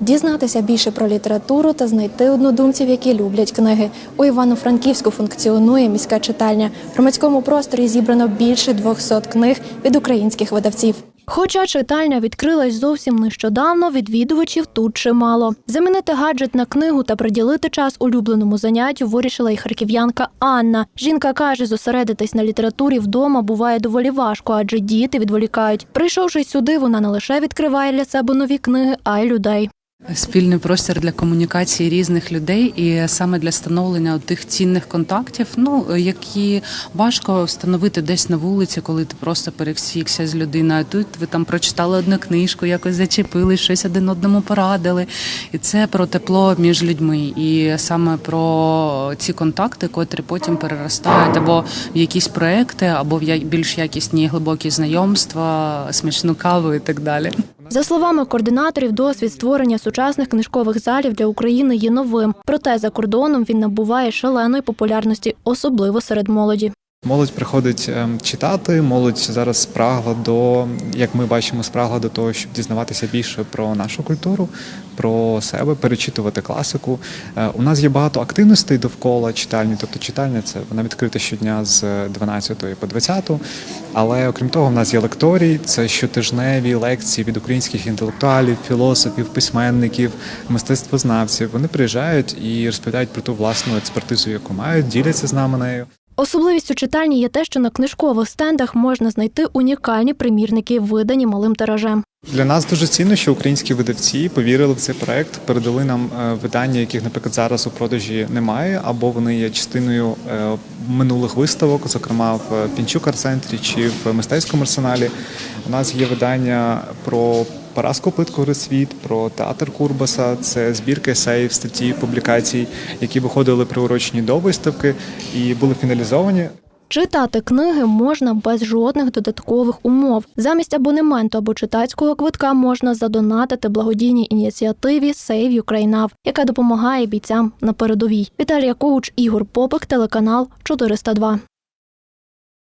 Дізнатися більше про літературу та знайти однодумців, які люблять книги. У Івано-Франківську функціонує міська читальня. В громадському просторі зібрано більше 200 книг від українських видавців. Хоча читальня відкрилась зовсім нещодавно, відвідувачів тут чимало. Замінити гаджет на книгу та приділити час улюбленому заняттю вирішила і харків'янка Анна. Жінка каже, зосередитись на літературі вдома буває доволі важко, адже діти відволікають. Прийшовши сюди, вона не лише відкриває для себе нові книги, а й людей. Спільний простір для комунікації різних людей і саме для становлення тих цінних контактів, ну які важко встановити десь на вулиці, коли ти просто пересікся з людиною. Тут ви там прочитали одну книжку, якось зачепили, щось один одному порадили. І це про тепло між людьми, і саме про ці контакти, котрі потім переростають або в якісь проекти, або в більш якісні глибокі знайомства, смачну каву і так далі. За словами координаторів, досвід створення сучасних книжкових залів для України є новим. Проте за кордоном він набуває шаленої популярності, особливо серед молоді. Молодь приходить ем, читати. Молодь зараз спрагла до, як ми бачимо, спрагла до того, щоб дізнаватися більше про нашу культуру, про себе, перечитувати класику. Е, У нас є багато активностей довкола читальні, тобто читальня це вона відкрита щодня з 12 по 20. Але окрім того, в нас є лекторій, це щотижневі лекції від українських інтелектуалів, філософів, письменників, мистецтвознавців. Вони приїжджають і розповідають про ту власну експертизу, яку мають, діляться з нами нею. Особливістю читальні є те, що на книжкових стендах можна знайти унікальні примірники, видані малим тиражем. Для нас дуже цінно, що українські видавці повірили в цей проект, передали нам е, видання, яких, наприклад, зараз у продажі немає, або вони є частиною е, минулих виставок, зокрема в Пінчук арт-центрі чи в мистецькому арсеналі. У нас є видання про Параску Плитку світ, про театр Курбаса. Це збірка есеїв, статті, публікацій, які виходили приурочені до виставки і були фіналізовані. Читати книги можна без жодних додаткових умов. Замість абонементу або читацького квитка можна задонатити благодійній ініціативі Save Ukraine яка допомагає бійцям на передовій. Віталія Коуч, Ігор Попик, телеканал 402.